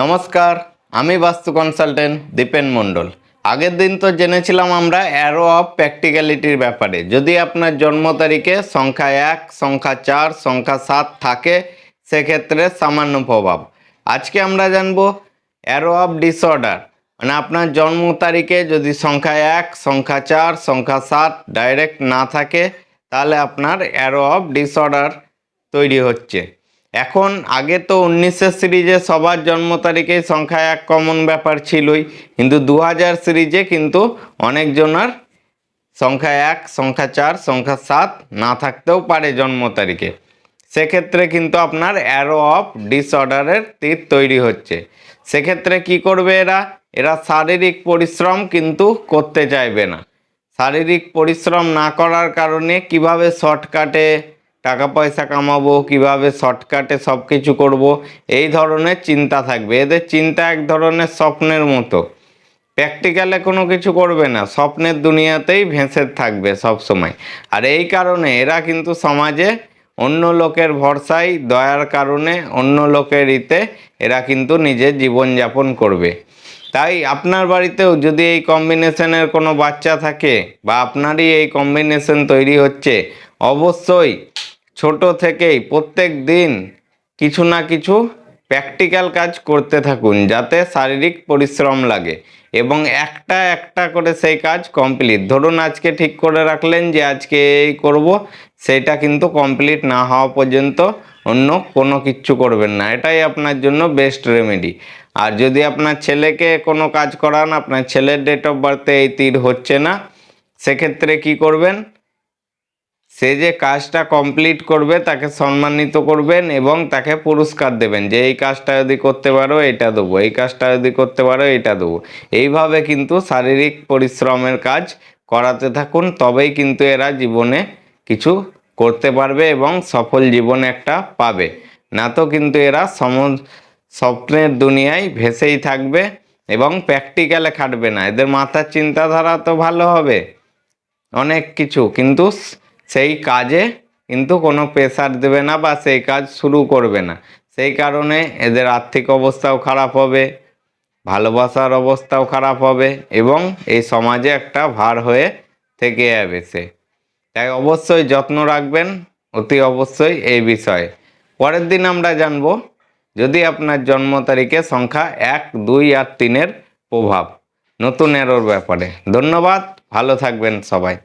নমস্কার, আমি বাস্তু কনসালটেন্ট দীপেন মণ্ডল। আগের দিন তো জেনেছিলাম আমরা অ্যারো অফ প্র্যাকটিক্যালিটির ব্যাপারে। যদি আপনার জন্ম তারিখে সংখ্যা এক, সংখ্যা চার, সংখ্যা সাত থাকে, সেক্ষেত্রে সামান্য প্রভাব। আজকে আমরা জানব অ্যারো অফ ডিসঅর্ডার মানে আপনার জন্ম তারিখে যদি সংখ্যা এক, সংখ্যা চার, সংখ্যা সাত ডাইরেক্ট না থাকে, তাহলে আপনার অ্যারো অফ ডিসঅর্ডার তৈরি হচ্ছে। এখন আগে তো উনিশের সিরিজে সবার জন্ম তারিখেই সংখ্যা এক কমন ব্যাপার ছিলই। কিন্তু দু হাজার সিরিজে কিন্তু অনেকজনের সংখ্যা এক সংখ্যা চার সংখ্যা সাত না থাকতেও পারে জন্ম তারিখে। সেক্ষেত্রে কিন্তু আপনার অ্যারো অফ ডিসঅর্ডারের তীর তৈরি হচ্ছে। সেক্ষেত্রে কি করবে এরা? এরা শারীরিক পরিশ্রম কিন্তু করতে চাইবে না। শারীরিক পরিশ্রম না করার কারণে কীভাবে শর্টকাটে টাকা পয়সা কামাবো, কীভাবে শর্টকাটে সব কিছু করব, এই ধরনের চিন্তা থাকবে। এদের চিন্তা এক ধরনের স্বপ্নের মতো। প্র্যাকটিক্যালে কোনো কিছু করবে না, স্বপ্নের দুনিয়াতেই ভেসে থাকবে সব সময় আর এই কারণে এরা কিন্তু সমাজে অন্য লোকের ভরসায়, দয়ার কারণে অন্য লোকের ইতে এরা কিন্তু নিজের জীবনযাপন করবে। তাই আপনার বাড়িতেও যদি এই কম্বিনেশনের কোনো বাচ্চা থাকে বা আপনারই এই কম্বিনেশন তৈরি হচ্ছে, অবশ্যই ছোট থেকেই প্রত্যেক দিন কিছু না কিছু প্র্যাকটিক্যাল কাজ করতে থাকুন যাতে শারীরিক পরিশ্রম লাগে এবং একটা একটা করে সেই কাজ কমপ্লিট ধরুন আজকে ঠিক করে রাখলেন যে আজকে এই করব, সেটা কিন্তু কমপ্লিট না হওয়া পর্যন্ত অন্য কোনো কিচ্ছু করবেন না। এটাই আপনার জন্য বেস্ট রেমেডি আর যদি আপনার ছেলেকে কোনো কাজ করান, আপনার ছেলের ডেট অফ বার্থে এই তীর হচ্ছে না, সেক্ষেত্রে কি করবেন? সে যে কাজটা কমপ্লিট করবে, তাকে সম্মানিত করবেন এবং তাকে পুরস্কার দেবেন। যে এই কাজটা যদি করতে পারো, এটা দেবো। এই কাজটা যদি করতে পারো, এটা দেবো। এইভাবে কিন্তু শারীরিক পরিশ্রমের কাজ করাতে থাকুন, তবেই কিন্তু এরা জীবনে কিছু করতে পারবে এবং সফল জীবন একটা পাবে। না তো কিন্তু এরা সম, স্বপ্নের দুনিয়ায় ভেসেই থাকবে এবং প্র্যাকটিক্যালে খাটবে না। এদের মাথার চিন্তাধারা তো ভালো হবে। অনেক কিছু, কিন্তু সেই কাজে কিন্তু কোনো প্রেশার দেবে না বা সেই কাজ শুরু করবে না। সেই কারণে এদের আর্থিক অবস্থাও খারাপ হবে, ভালোবাসার অবস্থাও খারাপ হবে এবং এই সমাজে একটা ভার হয়ে থেকে যাবে সে। তাই অবশ্যই যত্ন রাখবেন, অতি অবশ্যই এই বিষয়ে। পরের দিন আমরা জানব, যদি আপনার জন্ম তারিখে সংখ্যা এক, দুই আর তিনের প্রভাব, নতুন এরোর ব্যাপারে। ধন্যবাদ, ভালো থাকবেন সবাই।